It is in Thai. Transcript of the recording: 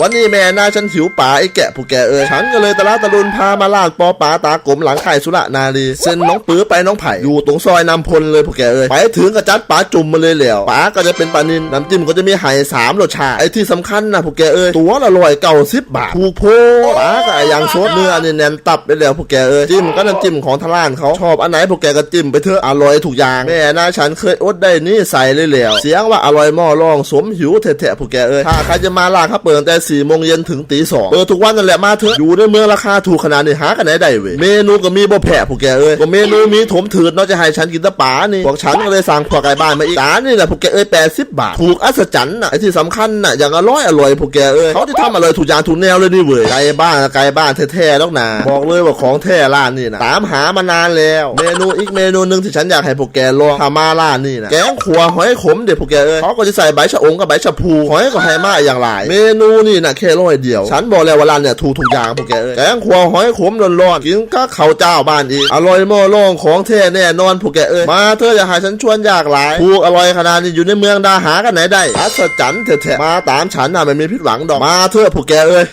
วันนี้แม่นาฉันหิวป่าไอ้แกะผู้แกเอ้ยฉันก็เลยตะลาตะลุนพามาลาดปอป่าตากลมหลังไข่สุระนารีเส้นน้องปื้อไปน้องไผ่อยู่ตรงซอยนำพลเลยผู้แกเอ้ยไปถึงกระจัดป่าจุ่มมาเลยเหลวป่าก็จะเป็นปลานินน้ำจิ้มก็จะมีไห่สามรสชาติไอ้ที่สำคัญนะผู้แกเอ้ยตัวละร้อยเก้าสิบบาทถูกโพป่าก็อย่างโซดเนื้อนี่แนนตับได้แล้วผู้แกเอ้ยจิ้มก็น้ำจิ้มของทางร้านเขาชอบอันไหนผู้แกก็จิ้มไปเถอะอร่อยถูกอย่างแม่นาฉันเคยอดได้นี่ใส่เลยเหลวเสียงว่าอร่อยหม้อรองสมหิวแท้ๆผู้แกเอ้ยถ้าใครจะมาลาดเขาเปิดแต่สี่โมงเย็นถึงตีสองเปิดทุกวันนั่นแหละมาเถอะอยู่ในเมืองราคาถูกขนาดนี้หากันไหนได้เว้ยเมนูก็มีบ่แผ่ผู้แกเอ้ยก็เมนูมีถมถืดนาะจะให้ฉันกินตะป่านี่พวกฉันก็เลยสั่งพวกไก่บ้านมาอีกจานนี่แหละผู้แกเอ้ยแปดสิบบาทถูกอัศจรรย์น่ะไอ้ที่สำคัญน่ะอย่างอร่อยอร่อยผู้แกเอ้ยเขาที่ทำอร่อยถูกอย่างถูกแนวเลยนี่เว้ยไก่บ้านกับไก่บ้านแท้ๆแล้วนะบอกเลยว่าของแท้ร้านนี่นะตามหามานานแล้วเมนูอีกเมนูหนึ่งที่ฉันอยากให้พวกแกลองทำมาร้านนี่นะแกงขัวหอยขมเด็ดพวกแกเอ้ยเขาก็จะใส่ใบชะองกับใบชะพูหอยก็ให้มาอย่างไรเมนูนี่นะแค่ร้อยเดียว ฉันบอกแล้วว่าร้านเนี่ยถูกทุกอย่างพวกแกเลยแกงขัวหอยขมร้อนๆกินก็ข้าวเจ้าบ้านอีกอร่อยมอล่องของแท้แน่นอนพวกแกเอ้ยมาเธอะอย่าหาฉันชวนอยากหลายถูกอร่อยขนาดนี้อยู่ในเมืองดาหากันไหนได้อัศจรรย์แท้ๆมาตามฉันน่ะไม่มีผิดหวังดอกมาเถอะพวกแกเอ้ย